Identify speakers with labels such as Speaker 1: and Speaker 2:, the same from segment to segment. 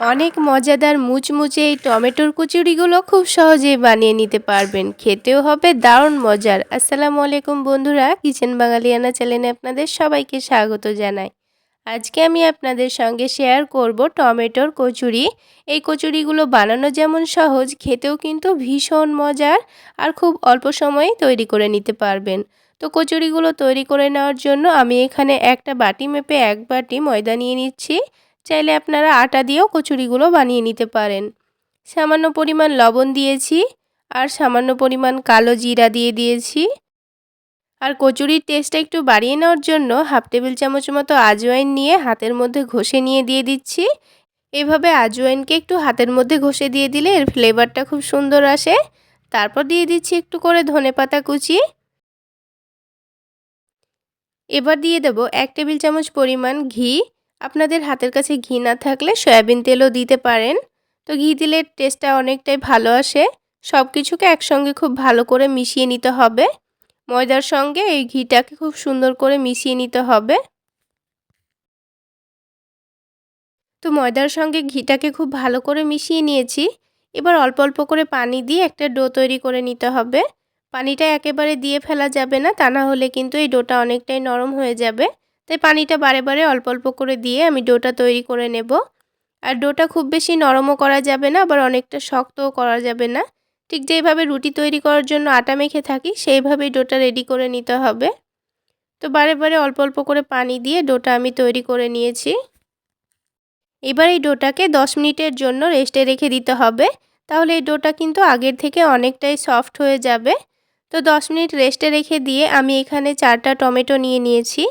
Speaker 1: অনেক মজাদার মুচমুচে এই টমেটোর কচুরিগুলো খুব সহজেই বানিয়ে নিতে পারবেন। খেতেও হবে দারুণ মজার। আসসালামু আলাইকুম বন্ধুরা, কিচেন বাঙালিয়ানা চ্যানেলে আপনাদের সবাইকে স্বাগত জানাই। আজকে আমি আপনাদের সঙ্গে শেয়ার করব টমেটোর কচুরি। এই কচুরিগুলো বানানো যেমন সহজ, খেতেও কিন্তু ভীষণ মজার আর খুব অল্প সময়ে তৈরি করে নিতে পারবেন। তো কচুরিগুলো তৈরি করে নেওয়ার জন্য আমি এখানে একটা বাটি মেপে এক বাটি ময়দা নিয়ে নিচ্ছি। চাইলে আপনারা আটা দিয়েও কচুরিগুলো বানিয়ে নিতে পারেন। সামান্য পরিমাণ লবণ দিয়েছি আর সামান্য পরিমাণ কালো জিরা দিয়ে দিয়েছি। আর কচুরির টেস্টটা একটু বাড়িয়ে নেওয়ার জন্য হাফ টেবিল চামচ মতো আজওয়াইন নিয়ে হাতের মধ্যে ঘষে নিয়ে দিয়ে দিচ্ছি। এভাবে আজওয়াইনকে একটু হাতের মধ্যে ঘষে দিয়ে দিলে এর ফ্লেভারটা খুব সুন্দর আসে। তারপর দিয়ে দিচ্ছি একটু করে ধনে পাতা কুচি। এবার দিয়ে দেব এক টেবিল চামচ পরিমাণ ঘি আপনাদের হাতের কাছে ঘি না থাকলে সয়াবিন তেলও দিতে পারেন। তো ঘি দিলে টেস্টটা অনেকটাই ভালো আসে। সব কিছুকে একসঙ্গে খুব ভালো করে মিশিয়ে নিতে হবে। ময়দার সঙ্গে এই ঘিটাকে খুব সুন্দর করে মিশিয়ে নিতে হবে। তো ময়দার সঙ্গে ঘিটাকে খুব ভালো করে মিশিয়ে নিয়েছি। এবার অল্প অল্প করে পানি দিয়ে একটা ডো তৈরি করে নিতে হবে। পানিটা একেবারে দিয়ে ফেলা যাবে না, তা না হলে কিন্তু এই ডোটা অনেকটাই নরম হয়ে যাবে। তাই পানিটা বারে বারে অল্প অল্প করে দিয়ে আমি ডোটা তৈরি করে নেব। আর ডোটা খুব বেশি নরমও করা যাবে না, আবার অনেকটা শক্তও করা যাবে না। ঠিক যেইভাবে রুটি তৈরি করার জন্য আটা মেখে থাকি, সেইভাবেই ডোটা রেডি করে নিতে হবে। তো বারে বারে অল্প অল্প করে পানি দিয়ে ডোটা আমি তৈরি করে নিয়েছি। এবার এই ডোটাকে দশ মিনিটের জন্য রেস্টে রেখে দিতে হবে। তাহলে এই ডোটা কিন্তু আগের থেকে অনেকটাই সফট হয়ে যাবে। তো দশ মিনিট রেস্টে রেখে দিয়ে আমি এখানে চারটা টমেটো নিয়ে নিয়েছি।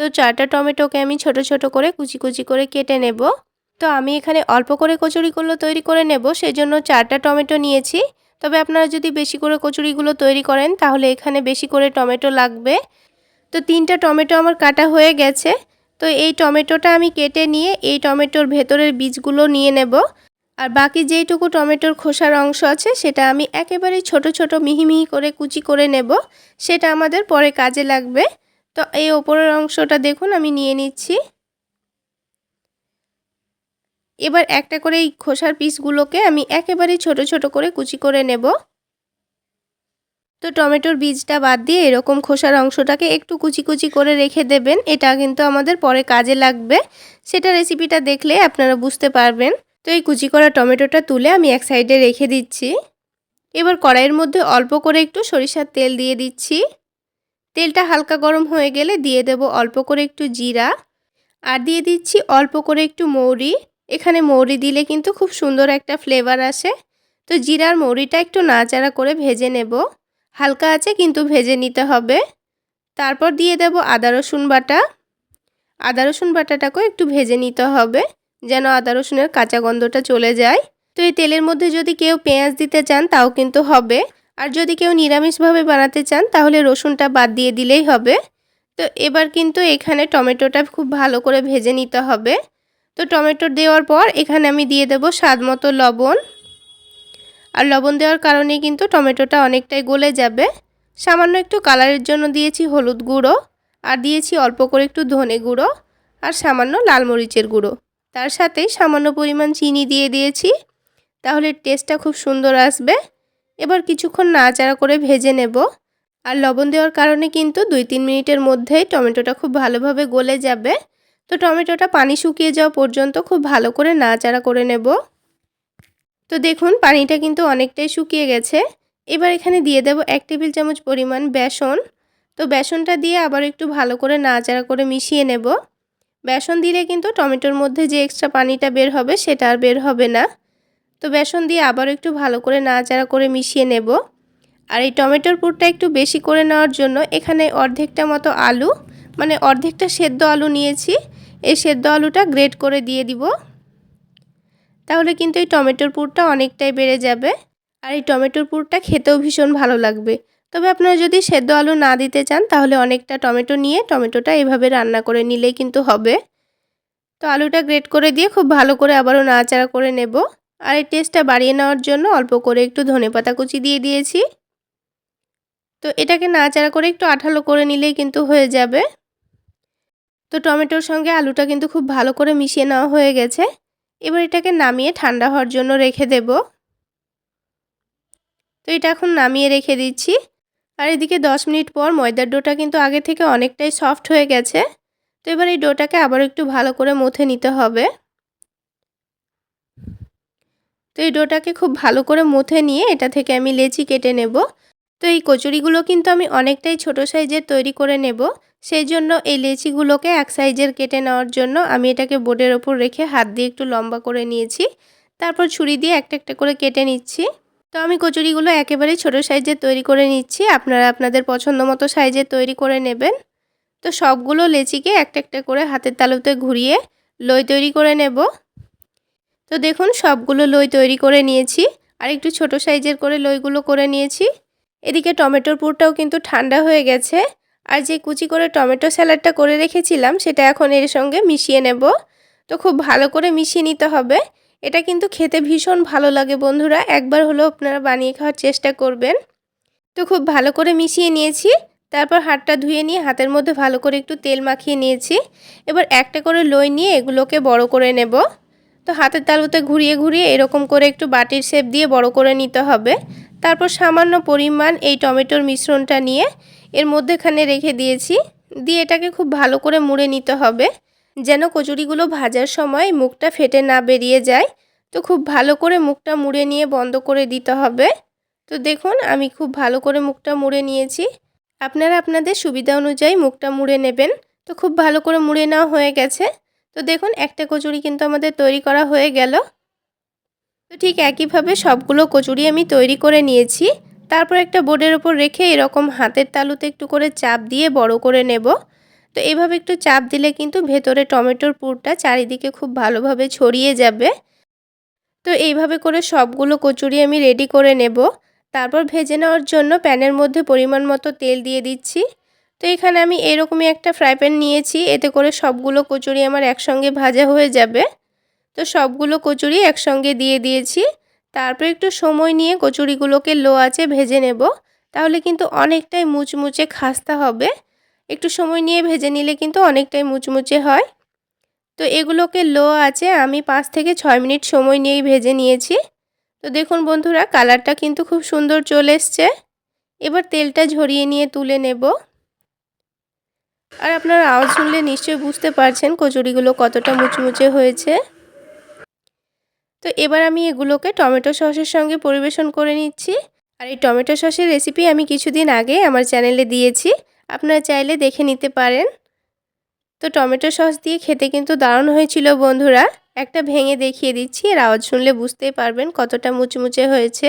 Speaker 1: তো চারটা টমেটোকে আমি ছোট ছোট করে কুচি কুচি করে কেটে নেব। তো আমি এখানে অল্প করে কচুরিগুলো তৈরি করে নেব, সেজন্য চারটা টমেটো নিয়েছি। তবে আপনারা যদি বেশি করে কচুরিগুলো তৈরি করেন, তাহলে এখানে বেশি করে টমেটো লাগবে। তো তিনটা টমেটো আমার কাটা হয়ে গেছে। তো এই টমেটোটা আমি কেটে নিয়ে এই টমেটোর ভেতরের বীজগুলো নিয়ে নেব। আর বাকি যেইটুকু টমেটোর খোসার অংশ আছে, সেটা আমি একেবারেই ছোট ছোট মিহি মিহি করে কুচি করে নেব। সেটা আমাদের পরে কাজে লাগবে। তো এই ওপরের অংশটা দেখুন, আমি নিয়ে নিচ্ছি। এবার একটা করে এই খোসার পিসগুলোকে আমি একেবারেই ছোট ছোট করে কুচি করে নেব। তো টমেটোর বীজটা বাদ দিয়ে এরকম খোসার অংশটাকে একটু কুচি কুচি করে রেখে দেবেন। এটা কিন্তু আমাদের পরে কাজে লাগবে। সেটা রেসিপিটা দেখলে আপনারা বুঝতে পারবেন। তো এই কুচি করা টমেটোটা তুলে আমি এক সাইডে রেখে দিচ্ছি। এবার কড়াইয়ের মধ্যে অল্প করে একটু সরিষার তেল দিয়ে দিচ্ছি। তেলটা হালকা গরম হয়ে গেলে দিয়ে দেব অল্প করে একটু জিরা। আর দিয়ে দিচ্ছি অল্প করে একটু মৌরি। এখানে মৌরি দিলে কিন্তু খুব সুন্দর একটা ফ্লেভার আসে। তো জিরার মৌরিটা একটু নাচাড়া করে ভেজে নেব। হালকা আছে কিন্তু ভেজে নিতে হবে। তারপর দিয়ে দেব আদা, রসুন বাটা। আদা, রসুন বাটাটাকেও একটু ভেজে নিতে হবে যেন আদা, রসুনের কাঁচা গন্ধটা চলে যায়। তো এই তেলের মধ্যে যদি কেউ পেঁয়াজ দিতে চান তাও কিন্তু হবে। আর যদি কেউ নিরামিষভাবে বানাতে চান, তাহলে রসুনটা বাদ দিয়ে দিলেই হবে। তো এবার কিন্তু এখানে টমেটোটা খুব ভালো করে ভেজে নিতে হবে। তো টমেটো দেওয়ার পর এখানে আমি দিয়ে দেব স্বাদ মতো লবণ। আর লবণ দেওয়ার কারণে কিন্তু টমেটোটা অনেকটাই গলে যাবে। সামান্য একটু কালারের জন্য দিয়েছি হলুদ গুঁড়ো, আর দিয়েছি অল্প করে একটু ধনে গুঁড়ো, আর সামান্য লাল মরিচের গুঁড়ো। তার সাথেই সামান্য পরিমাণ চিনি দিয়ে দিয়েছি। তাহলে টেস্টটা খুব সুন্দর আসবে। এবার কিছুক্ষণ নাড়াচাড়া করে ভেজে নেব। আর লবণ দেওয়ার কারণে কিন্তু দুই তিন মিনিটের মধ্যেই টমেটোটা খুব ভালোভাবে গলে যাবে। তো টমেটোটা পানি শুকিয়ে যাওয়া পর্যন্ত খুব ভালো করে নাড়াচাড়া করে নেব। তো দেখুন, পানিটা কিন্তু অনেকটাই শুকিয়ে গেছে। এবার এখানে দিয়ে দেব এক টেবিল চামচ পরিমাণ বেসন। তো বেসনটা দিয়ে আবার একটু ভালো করে নাড়াচাড়া করে মিশিয়ে নেব। বেসন দিলে কিন্তু টমেটোর মধ্যে যে এক্সট্রা পানিটা বের হবে সেটা আর বের হবে না। তো বেসন দিয়ে আবার একটু ভালো করে নাড়াচাড়া করে মিশিয়ে নেব। আর এই টমেটোর পুরটা একটু বেশি করে নেওয়ার জন্য এখানে অর্ধেকটা মতো আলু মানে অর্ধেকটা সেদ্ধ আলু নিয়েছি। এই সেদ্ধ আলুটা গ্রেট করে দিয়ে দিব। তাহলে কিন্তু এই টমেটোর পুরটা অনেকটাই বেড়ে যাবে। আর এই টমেটোর পুরটা খেতেও ভীষণ ভালো লাগবে। তবে আপনারা যদি সেদ্ধ আলু না দিতে চান, তাহলে অনেকটা টমেটো নিয়ে টমেটোটা এভাবে রান্না করে নিলেই কিন্তু হবে। তো আলুটা গ্রেট করে দিয়ে খুব ভালো করে আবারও নাড়াচাড়া করে নেব। আর এই টেস্টটা বাড়িয়ে নেওয়ার জন্য অল্প করে একটু ধনে পাতা কুচি দিয়ে দিয়েছি। তো এটাকে নাড়াচাড়া করে একটু আঠালো করে নিলেই কিন্তু হয়ে যাবে। তো টমেটোর সঙ্গে আলুটা কিন্তু খুব ভালো করে মিশিয়ে নেওয়া হয়ে গেছে। এবার এটাকে নামিয়ে ঠান্ডা হওয়ার জন্য রেখে দেব। তো এটা এখন নামিয়ে রেখে দিচ্ছি। আর এদিকে দশ মিনিট পর ময়দার ডোটা কিন্তু আগে থেকে অনেকটাই সফট হয়ে গেছে। তো এবার এই ডোটাকে আবার একটু ভালো করে মথে নিতে হবে। তো এই ডোটাকে খুব ভালো করে মথে নিয়ে এটা থেকে আমি লেচি কেটে নেব। তো এই কচুরিগুলো কিন্তু আমি অনেকটাই ছোট সাইজের তৈরি করে নেব। সেই জন্য এই লেচিগুলোকে এক সাইজের কেটে নেওয়ার জন্য আমি এটাকে বোর্ডের ওপর রেখে হাত দিয়ে একটু লম্বা করে নিয়েছি। তারপর ছুরি দিয়ে একটা একটা করে কেটে নিচ্ছি। তো আমি কচুরিগুলো একেবারেই ছোট সাইজের তৈরি করে নিচ্ছি। আপনারা আপনাদের পছন্দ মতো সাইজের তৈরি করে নেবেন। তো সবগুলো লেচিকে একটা একটা করে হাতের তালুতে ঘুরিয়ে লই তৈরি করে নেব। তো দেখুন, সবগুলো লই তৈরি করে নিয়েছি। আর একটু ছোট সাইজের করে লইগুলো করে নিয়েছি। এদিকে টমেটোর পুরটাও কিন্তু ঠান্ডা হয়ে গেছে। আর যে কুচি করে টমেটো স্যালাডটা করে রেখেছিলাম, সেটা এখন এর সঙ্গে মিশিয়ে নেব। তো খুব ভালো করে মিশিয়ে নিতে হবে। এটা কিন্তু খেতে ভীষণ ভালো লাগে বন্ধুরা। একবার হলেও আপনারা বানিয়ে খাওয়ার চেষ্টা করবেন। তো খুব ভালো করে মিশিয়ে নিয়েছি। তারপর হাতটা ধুয়ে নিয়ে হাতের মধ্যে ভালো করে একটু তেল মাখিয়ে নিয়েছি। এবার একটা করে লই নিয়ে এগুলোকে বড় করে নেব। তো হাতের তালুতে ঘুরিয়ে ঘুরিয়ে এরকম করে একটু বাটির শেপ দিয়ে বড় করে নিতে হবে। তারপর সামান্য পরিমাণ এই টমেটোর মিশ্রণটা নিয়ে এর মধ্যেখানে রেখে দিয়েছি। দিয়ে এটাকে খুব ভালো করে মুড়ে নিতে হবে, যেন কচুরিগুলো ভাজার সময় মুখটা ফেটে না বেরিয়ে যায়। তো খুব ভালো করে মুখটা মুড়ে নিয়ে বন্ধ করে দিতে হবে। তো দেখুন, আমি খুব ভালো করে মুখটা মুড়ে নিয়েছি। আপনারা আপনাদের সুবিধা অনুযায়ী মুখটা মুড়ে নেবেন। তো খুব ভালো করে মুড়ে নেওয়া হয়ে গেছে। তো দেখুন, একটা কচুরি কিন্তু আমাদের তৈরি করা হয়ে গেল। তো ঠিক একইভাবে সবগুলো কচুরি আমি তৈরি করে নিয়েছি। তারপর একটা বোর্ডের ওপর রেখে এরকম হাতের তালুতে একটু করে চাপ দিয়ে বড় করে নেব। তো এভাবে একটু চাপ দিলে কিন্তু ভেতরে টমেটোর পুরটা চারিদিকে খুব ভালোভাবে ছড়িয়ে যাবে। তো এইভাবে করে সবগুলো কচুরি আমি রেডি করে নেব। তারপর ভেজে নেওয়ার জন্য প্যানের মধ্যে পরিমাণ মতো তেল দিয়ে দিচ্ছি। তো এখানে আমি এরকমই একটা ফ্রাই প্যান নিয়েছি। এতে করে সবগুলো কচুরি আমার একসঙ্গে ভাজা হয়ে যাবে। তো সবগুলো কচুরি একসঙ্গে দিয়ে দিয়েছি। তারপর একটু সময় নিয়ে কচুরিগুলোকে লো আছে ভেজে নেব। তাহলে কিন্তু অনেকটাই মুচমুচে খাস্তা হবে। একটু সময় নিয়ে ভেজে নিলে কিন্তু অনেকটাই মুচমুচে হয়। তো এগুলোকে লো আছে আমি পাঁচ থেকে ছয় মিনিট সময় নিয়েই ভেজে নিয়েছি। তো দেখুন বন্ধুরা কালারটা কিন্তু খুব সুন্দর চলে এসছে। এবার তেলটা ঝরিয়ে নিয়ে তুলে নেব। আর আপনারা আওয়াজ শুনলে নিশ্চয়ই বুঝতে পারছেন কচুরিগুলো কতটা মুচমুচে হয়েছে। তো এবার আমি এগুলোকে টমেটো সসের সঙ্গে পরিবেশন করে নিচ্ছি। আর এই টমেটো সসের রেসিপি আমি কিছুদিন আগে আমার চ্যানেলে দিয়েছি। আপনারা চাইলে দেখে নিতে পারেন। তো টমেটো সস দিয়ে খেতে কিন্তু দারুণ হয়েছিল বন্ধুরা। একটা ভেঙে দেখিয়ে দিচ্ছি, এর আওয়াজ শুনলে বুঝতেই পারবেন কতটা মুচমুচে হয়েছে।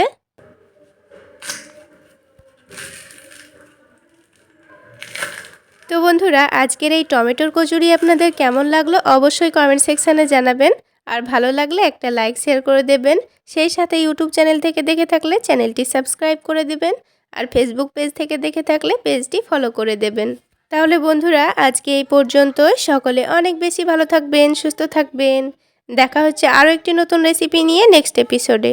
Speaker 1: তো বন্ধুরা, আজকের এই টমেটোর কচুরি আপনাদের কেমন লাগল অবশ্যই কমেন্ট সেকশানে জানাবেন। আর ভালো লাগলে একটা লাইক শেয়ার করে দেবেন। সেই সাথে ইউটিউব চ্যানেল থেকে দেখে থাকলে চ্যানেলটি সাবস্ক্রাইব করে দেবেন। আর ফেসবুক পেজ থেকে দেখে থাকলে পেজটি ফলো করে দেবেন। তাহলে বন্ধুরা, আজকে এই পর্যন্ত সকলে অনেক বেশি ভালো থাকবেন, সুস্থ থাকবেন। দেখা হচ্ছে আরও একটি নতুন রেসিপি নিয়ে নেক্সট এপিসোডে